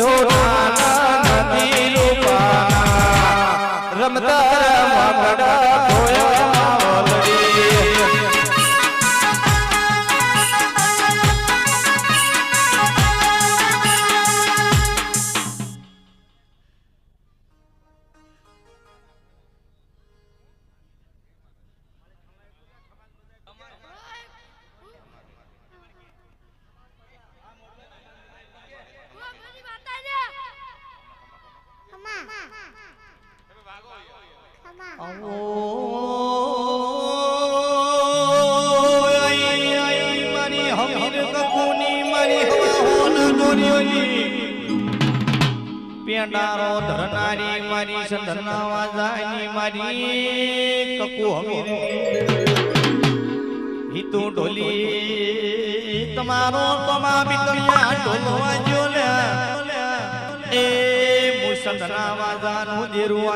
હો રમતા રમકડા પેંડારો ધરનારી મારી સંધના વાજાની મારી કકુ હમીર હિતુ ઢોલી તમારો તમા બિકમિયા ઢોલવા મુસંદના વાજાનું દેરું રે.